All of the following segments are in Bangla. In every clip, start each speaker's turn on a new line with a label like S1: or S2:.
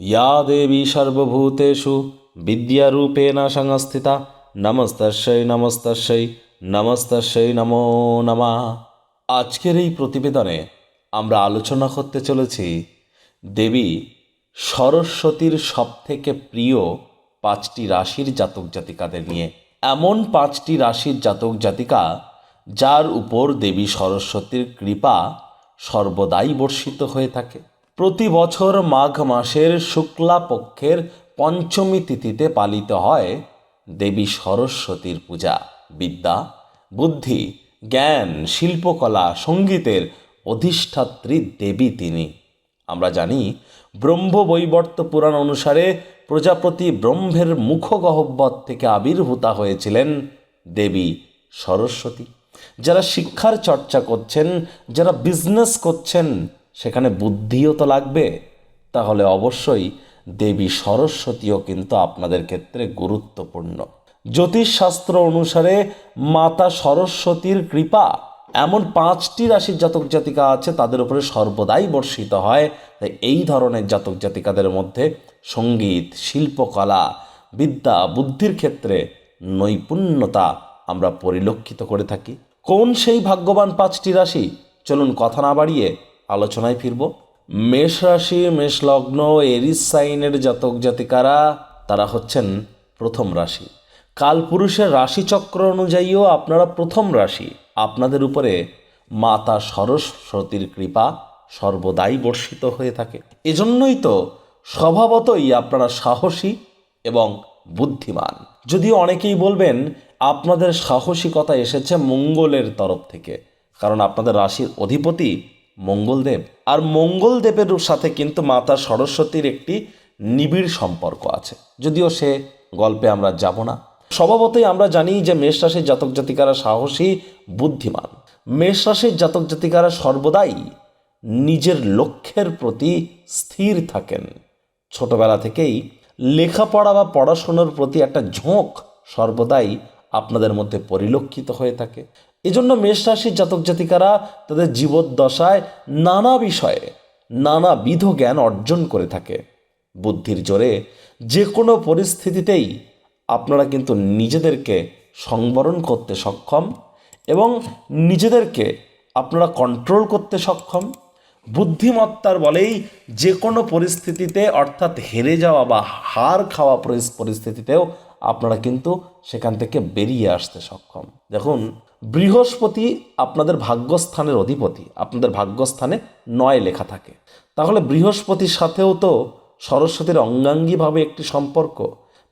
S1: या देवी সর্বভূতেষু বিদ্যারূপেণ সংস্থিতা নমস্তস্যৈ নমস্তস্যৈ নমস্তস্যৈ নমো নমঃ আজকের এই প্রতিবেদনে আমরা আলোচনা করতে চলেছি দেবী সরস্বতীর সবথেকে প্রিয় পাঁচটি রাশির জাতক জাতিকাদের নিয়ে এমন পাঁচটি রাশির জাতক জাতিকা যার উপর দেবী সরস্বতীর কৃপা সর্বদাই বর্ষিত হয়ে থাকে প্রতি বছর মাঘ মাসের শুক্লা পক্ষের পঞ্চমী তিথিতে পালিত হয় দেবী সরস্বতীর পূজা, বিদ্যা, বুদ্ধি, জ্ঞান, শিল্পকলা, সঙ্গীতের অধিষ্ঠাত্রী দেবী তিনি। আমরা জানি, ব্রহ্ম বৈবর্ত পুরাণ অনুসারে প্রজাপতি ব্রহ্মের মুখগহ্বর থেকে আবির্ভূতা হয়েছিলেন দেবী সরস্বতী। যারা শিক্ষার চর্চা করছেন, যারা বিজনেস করছেন সেখানে বুদ্ধিও তো লাগবে। তাহলে অবশ্যই দেবী সরস্বতীও কিন্তু আপনাদের ক্ষেত্রে গুরুত্বপূর্ণ। জ্যোতিষশাস্ত্র অনুসারে মাতা সরস্বতীর কৃপা, এমন পাঁচটি রাশির জাতক জাতিকা আছে, তাদের উপরে সর্বদাই বর্ষিত হয়। তাই এই ধরনের জাতক জাতিকাদের মধ্যে সংগীত, শিল্পকলা, বিদ্যা, বুদ্ধির ক্ষেত্রে নৈপুণ্যতা আমরা পরিলক্ষিত করে থাকি। কোন সেই ভাগ্যবান পাঁচটি রাশি? চলুন কথা না বাড়িয়ে আলোচনায় ফিরব। মেষ রাশি, মেষ লগ্ন, এরিস সাইনের জাতক জাতিকারা, তারা হচ্ছেন প্রথম রাশি। কালপুরুষের রাশিচক্র অনুযায়ীও আপনারা প্রথম রাশি। আপনাদের উপরে মাতা সরস্বতীর কৃপা সর্বদাই বর্ষিত হয়ে থাকে। এজন্যই তো স্বভাবতই আপনারা সাহসী এবং বুদ্ধিমান। যদিও অনেকেই বলবেন, আপনাদের সাহসিকতা এসেছে মঙ্গলের তরফ থেকে, কারণ আপনাদের রাশির অধিপতি মঙ্গলদেব। আর মঙ্গলদেবের সাথে কিন্তু মাতা সরস্বতীর একটি নিবিড় সম্পর্ক আছে। যদিও সে গল্পে আমরা যাব না। স্বভাবতই আমরা জানি যে মেষ রাশির জাতক জাতিকারা সাহসী, বুদ্ধিমান। মেষ রাশির জাতক জাতিকারা সর্বদাই নিজের লক্ষ্যের প্রতি স্থির থাকেন। ছোটবেলা থেকেই লেখাপড়া বা পড়াশোনার প্রতি একটা ঝোঁক সর্বদাই আপনাদের মধ্যে পরিলক্ষিত হয়ে থাকে। এজন্য মেষ রাশির জাতক জাতিকারা তাদের জীবদ্দশায় নানা বিষয়ে নানাবিধ জ্ঞান অর্জন করে থাকে। বুদ্ধির জোরে যে কোনো পরিস্থিতিতেই আপনারা কিন্তু নিজেদেরকে সংবরণ করতে সক্ষম এবং নিজেদেরকে আপনারা কন্ট্রোল করতে সক্ষম। বুদ্ধিমত্তার বলেই যে কোনো পরিস্থিতিতে অর্থাৎ হেরে যাওয়া বা হার খাওয়া পরিস্থিতিতেও আপনারা কিন্তু সেখান থেকে বেরিয়ে আসতে সক্ষম। দেখুন বৃহস্পতি আপনাদের ভাগ্যস্থানের অধিপতি। আপনাদের ভাগ্যস্থানে নয় লেখা থাকে। তাহলে বৃহস্পতির সাথেও তো সরস্বতীর অঙ্গাঙ্গিভাবে একটি সম্পর্ক।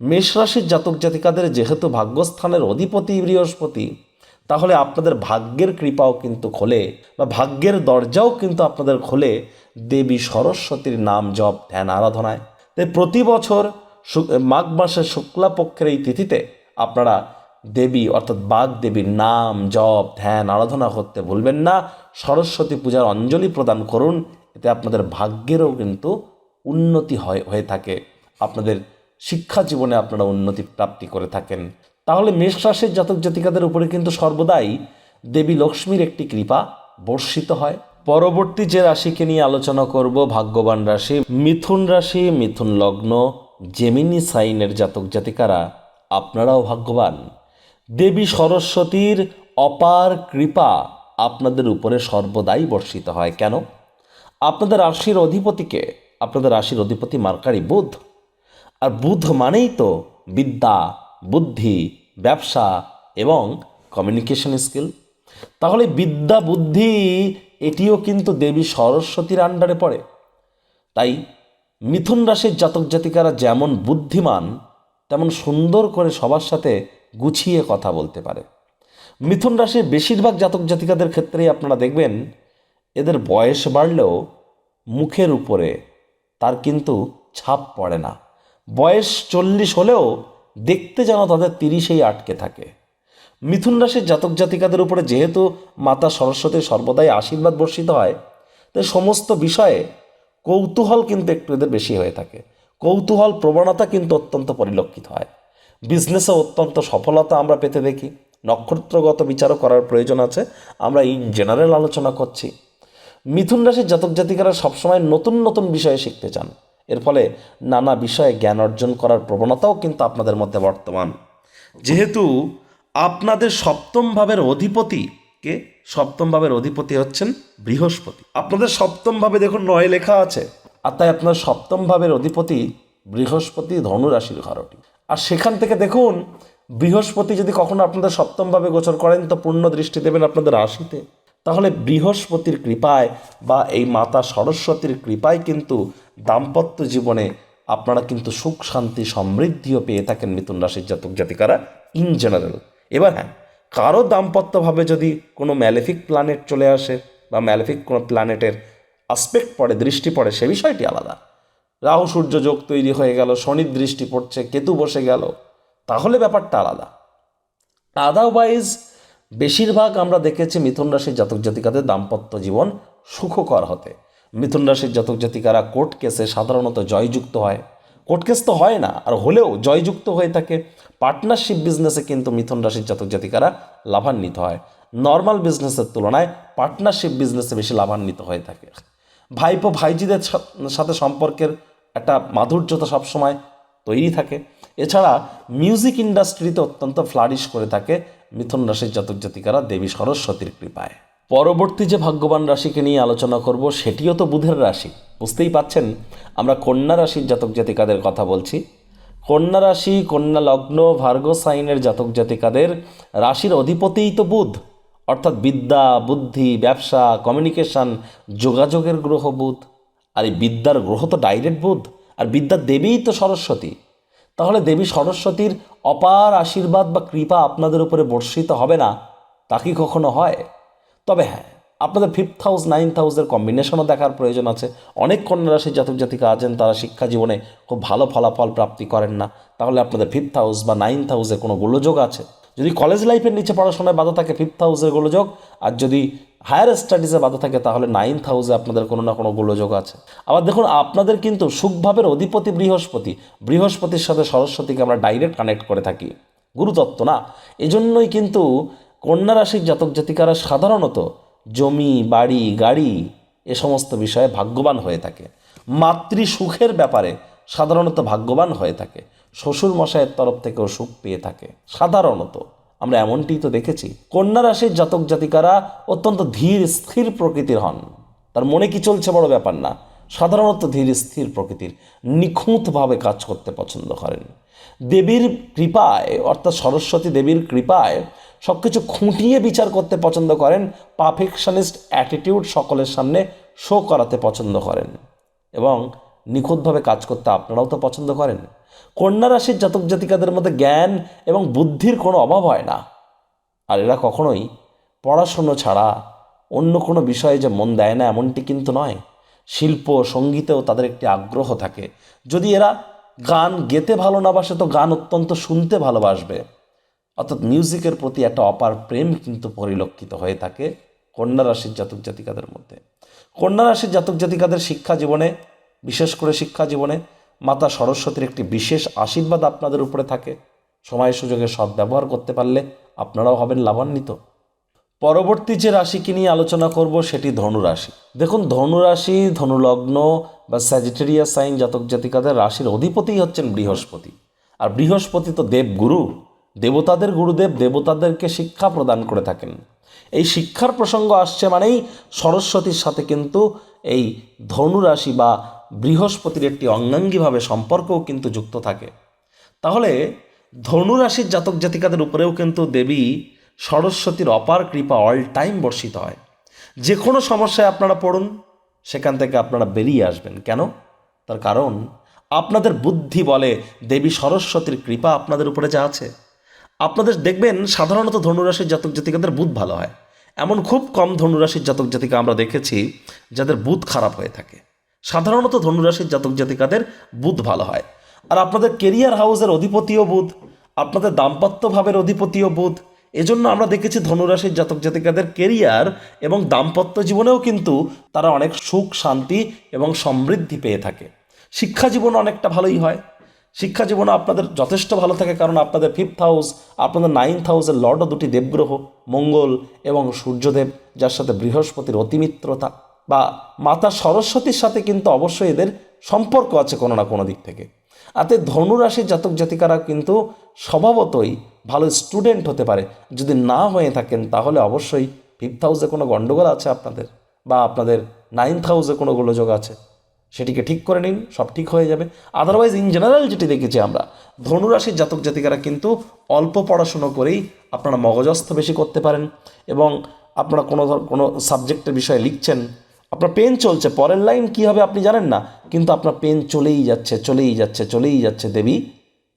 S1: মেষ রাশির জাতক জাতিকাদের যেহেতু ভাগ্যস্থানের অধিপতি বৃহস্পতি, তাহলে আপনাদের ভাগ্যের কৃপাও কিন্তু খোলে বা ভাগ্যের দরজাও কিন্তু আপনাদের খোলে দেবী সরস্বতীর নাম জপ, ধ্যান, আরাধনায়। তাই প্রতি বছর মাঘ মাসের শুক্লা পক্ষের এই তিথিতে আপনারা দেবী, অর্থাৎ বাঘ দেবীর নাম, জপ, ধ্যান, আরাধনা করতে ভুলবেন না। সরস্বতী পূজার অঞ্জলি প্রদান করুন, এতে আপনাদের ভাগ্যেরও কিন্তু উন্নতি হয়, হয়ে থাকে। আপনাদের শিক্ষা জীবনে আপনারা উন্নতি প্রাপ্তি করে থাকেন। তাহলে মেষ রাশির জাতক জাতিকাদের উপরে কিন্তু সর্বদাই দেবী লক্ষ্মীর একটি কৃপা বর্ষিত হয়। পরবর্তী যে রাশিকে নিয়ে আলোচনা করব, ভাগ্যবান রাশি, মিথুন রাশি, মিথুন লগ্ন জেমিনি সাইনের জাতক জাতিকারা, আপনারাও ভাগ্যবান। দেবী সরস্বতীর অপার কৃপা আপনাদের উপরে সর্বদাই বর্ষিত হয়। কেন? আপনাদের রাশির অধিপতিকে, আপনাদের রাশির অধিপতি মার্কারি বুধ। আর বুধ মানেই তো বিদ্যা, বুদ্ধি, ব্যবসা এবং কমিউনিকেশন স্কিল তাহলে বিদ্যা, বুদ্ধি এটিও কিন্তু দেবী সরস্বতীর আন্ডারে পড়ে। তাই মিথুন রাশির জাতক জাতিকারা যেমন বুদ্ধিমান, তেমন সুন্দর করে সবার সাথে গুছিয়ে কথা বলতে পারে। মিথুন রাশির বেশিরভাগ জাতক জাতিকাদের ক্ষেত্রেই আপনারা দেখবেন, এদের বয়স বাড়লেও মুখের উপরে তার কিন্তু ছাপ পড়ে না। বয়স চল্লিশ হলেও দেখতে যেন তাদের তিরিশেই আটকে থাকে। মিথুন রাশির জাতক জাতিকাদের উপরে যেহেতু মাতা সরস্বতীর সর্বদাই আশীর্বাদ বর্ষিত হয়, তাই সমস্ত বিষয়ে কৌতূহল কিন্তু একটু এদের বেশি হয়ে থাকে। কৌতূহল, প্রবণতা কিন্তু অত্যন্ত পরিলক্ষিত হয়। বিজনেসে অত্যন্ত সফলতা আমরা পেতে দেখি। নক্ষত্রগত বিচারও করার প্রয়োজন আছে। আমরা ইন জেনারেল আলোচনা করছি। মিথুন রাশির জাতক জাতিকারা সবসময় নতুন নতুন বিষয়ে শিখতে চান। এর ফলে নানা বিষয়ে জ্ঞান অর্জন করার প্রবণতাও কিন্তু আপনাদের মধ্যে বর্তমান। যেহেতু আপনাদের সপ্তম ভাবের অধিপতি কে? সপ্তম ভাবের অধিপতি হচ্ছেন বৃহস্পতি। আপনাদের সপ্তম ভাবে দেখুন নয় লেখা আছে। আর তাই আপনার সপ্তম ভাবের অধিপতি বৃহস্পতি ধনুরাশির ঘরটি। আর সেখান থেকে দেখুন, বৃহস্পতি যদি কখনো আপনাদের সপ্তমভাবে গোচর করেন, তো পূর্ণ দৃষ্টি দেবেন আপনাদের রাশিতে। তাহলে বৃহস্পতির কৃপায় বা এই মাতা সরস্বতীর কৃপায় কিন্তু দাম্পত্য জীবনে আপনারা কিন্তু সুখ, শান্তি, সমৃদ্ধিও পেয়ে থাকেন মিথুন রাশির জাতক জাতিকারা ইন জেনারেল এবার হ্যাঁ কারও দাম্পত্যভাবে যদি কোনো ম্যালেফিক প্ল্যানেট চলে আসে বা ম্যালেফিক কোনো প্ল্যানেটের আসপেক্ট পড়ে, দৃষ্টি পড়ে, সে বিষয়টি আলাদা। রাহু সূর্য যোগ তৈরি হয়ে গেল শনির দৃষ্টি পড়ছে, কেতু বসে গেল, তাহলে ব্যাপারটা আলাদা। আদারওয়াইজ বেশিরভাগ আমরা দেখেছি মিথুন রাশির জাতক জাতিকাদের দাম্পত্য জীবন সুখকর হতে। মিথুন রাশির জাতক জাতিকারা কোর্ট কেসে সাধারণত জয়যুক্ত হয়। কোর্ট কেস তো হয় না, আর হলেও জয়যুক্ত হয়ে থাকে। পার্টনারশিপ বিজনেসে কিন্তু মিথুন রাশির জাতক জাতিকারা লাভান্বিত হয়। নর্মাল বিজনেসের তুলনায় পার্টনারশিপ বিজনেসে বেশি লাভান্বিত হয়ে থাকে। ভাইপো ভাইজিদের সাথে সম্পর্কের একটা মাধুর্যতা সবসময় তৈরি থাকে। এছাড়া মিউজিক ইন্ডাস্ট্রিতে অত্যন্ত ফ্লারিশ করে থাকে মিথুন রাশির জাতক জাতিকারা দেবী সরস্বতীর কৃপায়। পরবর্তী যে ভাগ্যবান রাশিকে নিয়ে আলোচনা করব সেটিও তো বুধের রাশি। বুঝতেই পাচ্ছেন, আমরা কন্যা রাশির জাতক জাতিকাদের কথা বলছি। কন্যা রাশি, কন্যা লগ্ন, ভার্গ সাইনের জাতক জাতিকাদের রাশির অধিপতিই তো বুধ। অর্থাৎ বিদ্যা, বুদ্ধি, ব্যবসা কমিউনিকেশন যোগাযোগের গ্রহ বুধ। আর এই বিদ্যার গ্রহ তো ডাইরেক্ট বুধ, আর বিদ্যার দেবীই তো সরস্বতী। তাহলে দেবী সরস্বতীর অপার আশীর্বাদ বা কৃপা আপনাদের উপরে বর্ষিত হবে না? তা কি কখনো হয়? তবে হ্যাঁ আপনাদের ফিফথ হাউস নাইন্থ হাউসের কম্বিনেশনও দেখার প্রয়োজন আছে। অনেক কন্যা রাশির জাতক জাতিকা আছেন, তারা শিক্ষা জীবনে খুব ভালো ফলাফল প্রাপ্তি করেন না। তাহলে আপনাদের ফিফথ হাউস বা নাইন্থ হাউসে কোনো গোলযোগ আছে? যদি কলেজ লাইফের নিচে পড়াশোনায় বাধা থাকে ফিফথ হাউসের গোলযোগ, আর যদি হায়ার স্টাডিজে বাধা থাকে, তাহলে নাইন্থ হাউসে আপনাদের কোনো না কোনো গোলযোগ আছে। আবার দেখুন, আপনাদের কিন্তু সুখভাবের অধিপতি বৃহস্পতি, বৃহস্পতির সাথে সরস্বতীকে আমরা ডাইরেক্ট কানেক্ট করে থাকি। গুরুতত্ত্ব না। এজন্যই কিন্তু কন্যা রাশির জাতক জাতিকারা সাধারণত জমি, বাড়ি, গাড়ি, এ সমস্ত বিষয়ে ভাগ্যবান হয়ে থাকে। মাতৃ সুখের ব্যাপারে সাধারণত ভাগ্যবান হয়ে থাকে। শ্বশুর মশাইয়ের তরফ থেকেও সুখ পেয়ে থাকে। সাধারণত আমরা এমনটিই তো দেখেছি, কন্যা রাশির জাতক জাতিকারা অত্যন্ত ধীর, স্থির প্রকৃতির হন। তার মনে কি চলছে বড় ব্যাপার না, সাধারণত ধীর, স্থির প্রকৃতির নিখুঁতভাবে কাজ করতে পছন্দ করেন। দেবীর কৃপায়, অর্থাৎ সরস্বতী দেবীর কৃপায় সব কিছু খুঁটিয়ে বিচার করতে পছন্দ করেন, পারফেকশনিস্ট অ্যাটিটিউড সকলের সামনে শো করাতে পছন্দ করেন। এবং নিখুঁতভাবে কাজ করতে আপনারাও তো পছন্দ করেন। কন্যা রাশির জাতক জাতিকাদের মধ্যে জ্ঞান এবং বুদ্ধির কোনো অভাব হয় না। আর এরা কখনোই পড়াশুনো ছাড়া অন্য কোনো বিষয়ে যে মন দেয় না এমনটি কিন্তু নয়। শিল্প সঙ্গীতেও তাদের একটি আগ্রহ থাকে। যদি এরা গান গেতে ভালো না বাসে তো গান অত্যন্ত শুনতে ভালোবাসবে। অর্থাৎ মিউজিকের প্রতি একটা অপার প্রেম কিন্তু পরিলক্ষিত হয়ে থাকে কন্যা রাশির জাতক জাতিকাদের মধ্যে। কন্যা রাশির জাতক জাতিকাদের শিক্ষা জীবনে বিশেষ করে শিক্ষা জীবনে মাতা সরস্বতীর একটি বিশেষ আশীর্বাদ আপনাদের উপরে থাকে। সময় সুযোগে সদ্ব্যবহার করতে পারলে আপনারাও হবেন লাভান্বিত। পরবর্তী যে রাশিকে নিয়ে আলোচনা করব সেটি ধনুরাশি। দেখুন, ধনুরাশি, ধনুলগ্ন বা স্যাজিটেরিয়া সাইন জাতক জাতিকাদের রাশির অধিপতিই হচ্ছেন বৃহস্পতি। আর বৃহস্পতি তো দেবগুরু। দেবতাদের গুরুদেব দেবতাদেরকে শিক্ষা প্রদান করে থাকেন। এই শিক্ষার প্রসঙ্গ আসছে মানেই সরস্বতীর সাথে কিন্তু এই ধনুরাশি বা বৃহস্পতির একটি অঙ্গাঙ্গিভাবে সম্পর্কও কিন্তু যুক্ত থাকে। তাহলে ধনুরাশির জাতক জাতিকাদের উপরেও কিন্তু দেবী সরস্বতীর অপার কৃপা অল টাইম বর্ষিত হয়। যে কোনো সমস্যায় আপনারা পড়ুন, সেখান থেকে আপনারা বেরিয়ে আসবেন। কেন? তার কারণ, আপনাদের বুদ্ধি বলে দেবী সরস্বতীর কৃপা আপনাদের উপরে যা আছে। আপনাদের দেখবেন সাধারণত ধনুরাশির জাতক জাতিকাদের বুধ ভালো হয়। এমন খুব কম ধনুরাশির জাতক জাতিকা আমরা দেখেছি, যাদের বুধ খারাপ হয়ে থাকে। সাধারণত ধনুরাশির জাতক জাতিকাদের বুধ ভালো হয়। আর আপনাদের কেরিয়ার হাউসের অধিপতিও বুধ, আপনাদের দাম্পত্য ভাবের অধিপতিও বুধ। এজন্য আমরা দেখেছি ধনুরাশির জাতক জাতিকাদের কেরিয়ার এবং দাম্পত্য জীবনেও কিন্তু তারা অনেক সুখ, শান্তি এবং সমৃদ্ধি পেয়ে থাকে। শিক্ষা জীবন অনেকটা ভালোই হয়। শিক্ষা জীবনে আপনাদের যথেষ্ট ভালো থাকে কারণ আপনাদের ফিফথ হাউস আপনাদের নাইন্থ হাউসের লর্ডও দুটি দেবগ্রহ, মঙ্গল এবং সূর্যদেব, যার সাথে বৃহস্পতির অতিমিত্রতা। বা মাতা সরস্বতীর সাথে কিন্তু অবশ্যই এদের সম্পর্ক আছে কোনো না কোনো দিক থেকে। আতে ধনুরাশির জাতক জাতিকারা কিন্তু স্বভাবতই ভালো স্টুডেন্ট হতে পারে। যদি না হয়ে থাকেন তাহলে অবশ্যই ফিফথ হাউসে কোনো গণ্ডগোল আছে আপনাদের বা আপনাদের নাইন্থ হাউসে কোনো গোলযোগ আছে। সেটিকে ঠিক করে নিন, সব ঠিক হয়ে যাবে। আদারওয়াইজ ইন জেনারেল যেটি দেখেছি আমরা ধনুরাশির জাতক জাতিকারা কিন্তু অল্প পড়াশুনো করেই আপনারা মগজস্থ বেশি করতে পারেন এবং আপনারা কোনো কোনো সাবজেক্টের বিষয়ে লিখছেন আপনার পেন চলছে, পরের লাইন কী হবে আপনি জানেন না, কিন্তু আপনার পেন চলেই যাচ্ছে চলেই যাচ্ছে চলেই যাচ্ছে দেবী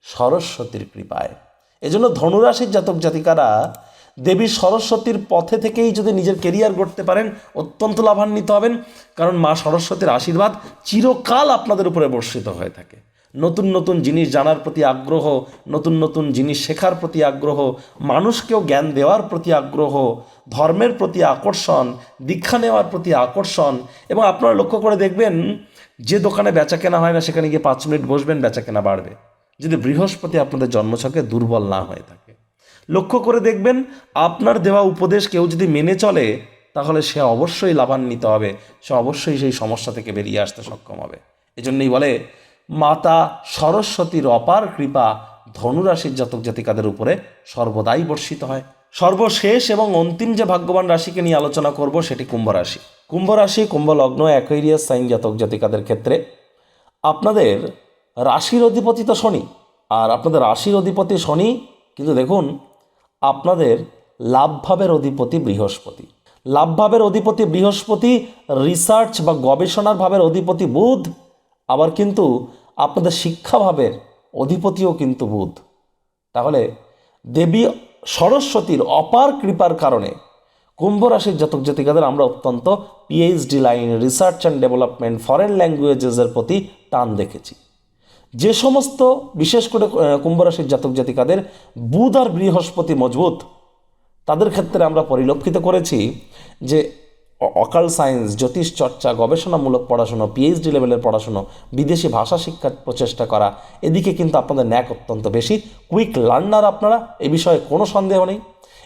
S1: সরস্বতীর কৃপায়। এজন্য ধনুরাশির জাতক জাতিকারা দেবী সরস্বতীর পথে থেকেই যদি নিজের কেরিয়ার গড়তে পারেন, অত্যন্ত লাভান্বিত হবেন, কারণ মা সরস্বতীর আশীর্বাদ চিরকাল আপনাদের উপরে বর্ষিত হয়ে থাকে। নতুন নতুন জিনিস জানার প্রতি আগ্রহ, নতুন নতুন জিনিস শেখার প্রতি আগ্রহ, মানুষকেও জ্ঞান দেওয়ার প্রতি আগ্রহ, ধর্মের প্রতি আকর্ষণ, দীক্ষা নেওয়ার প্রতি আকর্ষণ এবং আপনারা লক্ষ্য করে দেখবেন, যে দোকানে বেচা কেনা হয় না, সেখানে গিয়ে পাঁচ মিনিট বসবেন, বেচা কেনা বাড়বে। যদি বৃহস্পতি আপনাদের জন্মছকে দুর্বল না হয়ে থাকে। লক্ষ্য করে দেখবেন, আপনার দেওয়া উপদেশ কেউ যদি মেনে চলে, তাহলে সে অবশ্যই লাভান্বিত হবে, সে অবশ্যই সেই সমস্যা থেকে বেরিয়ে আসতে সক্ষম হবে। এজন্যই বলে মাতা সরস্বতীর অপার কৃপা ধনুরাশির জাতক জাতিকাদের উপরে সর্বদাই বর্ষিত হয়। সর্বশেষ এবং অন্তিম যে ভাগ্যবান রাশিকে নিয়ে আলোচনা করব সেটি কুম্ভ রাশি। কুম্ভ রাশি সাইন জাতক জাতিকাদের ক্ষেত্রে আপনাদের রাশির অধিপতি তো শনি। আর আপনাদের রাশির অধিপতি শনি, কিন্তু দেখুন, আপনাদের লাভভাবের অধিপতি বৃহস্পতি। লাভভাবের অধিপতি বৃহস্পতি রিসার্চ বা গবেষণার ভাবের অধিপতি বুধ আবার কিন্তু আপনাদের শিক্ষাভাবের অধিপতিও কিন্তু বুধ। তাহলে দেবী সরস্বতীর অপার কৃপার কারণে কুম্ভ রাশির জাতক জাতিকাদের আমরা অত্যন্ত PhD line research and development foreign ল্যাঙ্গুয়েজেসের প্রতি টান দেখেছি। যে সমস্ত, বিশেষ করে কুম্ভ রাশির জাতক জাতিকাদের বুধ আর বৃহস্পতি মজবুত, তাদের ক্ষেত্রে আমরা পরিলক্ষিত করেছি যে অকাল সায়েন্স জ্যোতিষ চর্চা, গবেষণামূলক পড়াশুনো পিএইচডি লেভেলের পড়াশুনো, বিদেশি ভাষা শিক্ষার প্রচেষ্টা করা, এদিকে কিন্তু আপনাদের ন্যাক অত্যন্ত বেশি। কুইক লার্নার আপনারা, এ বিষয়ে কোনো সন্দেহ নেই।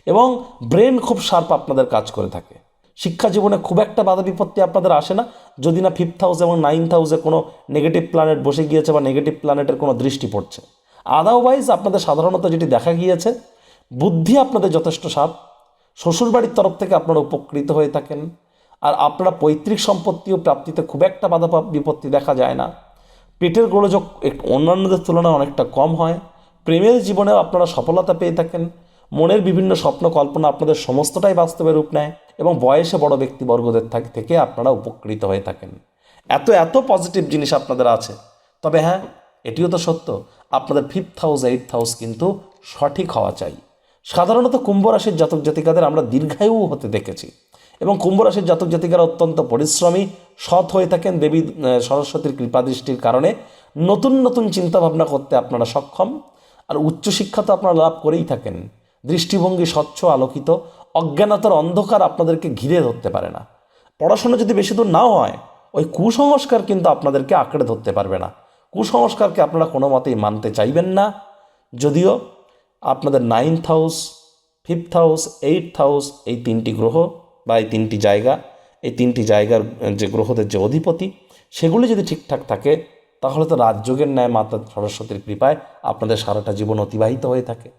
S1: এবং ব্রেন খুব শার্প আপনাদের কাজ করে থাকে। শিক্ষা জীবনে খুব একটা বাধা বিপত্তি আপনাদের আসে না। যদি না ফিফথ হাউস এবং নাইন্থ হাউসে কোনো নেগেটিভ প্ল্যানেট বসে গিয়েছে বা নেগেটিভ প্ল্যানেটের কোনো দৃষ্টি পড়ছে। আদারওয়াইজ আপনাদের সাধারণত যেটি দেখা গিয়েছে, বুদ্ধি আপনাদের যথেষ্ট সাপ শ্বশুরবাড়ির তরফ থেকে আপনারা উপকৃত হয়ে থাকেন। আপনারা পৈতৃক সম্পত্তিও প্রাপ্তিতে খুব একটা বাধা বিপত্তি দেখা যায় না। পেটের গোলযোগ অন্যান্যদের তুলনায় অনেকটা কম হয়। প্রেমের জীবনেও আপনারা সফলতা পেয়ে থাকেন। মনের বিভিন্ন স্বপ্ন কল্পনা আপনাদের সমস্তটাই বাস্তবে রূপ নেয় এবং বয়সে বড় ব্যক্তিবর্গদের থেকে আপনারা উপকৃত হয়ে থাকেন। এত এত পজিটিভ জিনিস আপনাদের আছে। তবে হ্যাঁ এটিও তো সত্য, আপনাদের ফিফথ হাউস এইটথ হাউস কিন্তু সঠিক হওয়া চাই। সাধারণত কুম্ভ রাশির জাতক জাতিকাদের আমরা দীর্ঘায়ু হতে দেখেছি। এবং কুম্ভ রাশির জাতক জাতিকারা অত্যন্ত পরিশ্রমী, সৎ হয়ে থাকেন দেবী সরস্বতীর কৃপাদৃষ্টির কারণে। নতুন নতুন চিন্তাভাবনা করতে আপনারা সক্ষম, আর উচ্চশিক্ষা তো আপনারা লাভ করেই থাকেন। দৃষ্টিভঙ্গি স্বচ্ছ, আলোকিত, অজ্ঞানতার অন্ধকার আপনাদেরকে ঘিরে ধরতে পারে না। পড়াশোনা যদি বেশি দূর নাও হয়, ওই কুসংস্কার কিন্তু আপনাদেরকে আঁকড়ে ধরতে পারবে না। কুসংস্কারকে আপনারা কোনো মতেই মানতে চাইবেন না। যদিও আপনাদের ninth house fifth house eighth house এই তিনটি গ্রহ বা এই তিনটি জায়গা, এই তিনটি জায়গার যে গ্রহদের যে অধিপতি, সেগুলি যদি ঠিকঠাক থাকে, তাহলে তো রাজযোগের ন্যায় মাতা সরস্বতীর কৃপায় আপনাদের সারাটা জীবন অতিবাহিত হয়ে থাকে।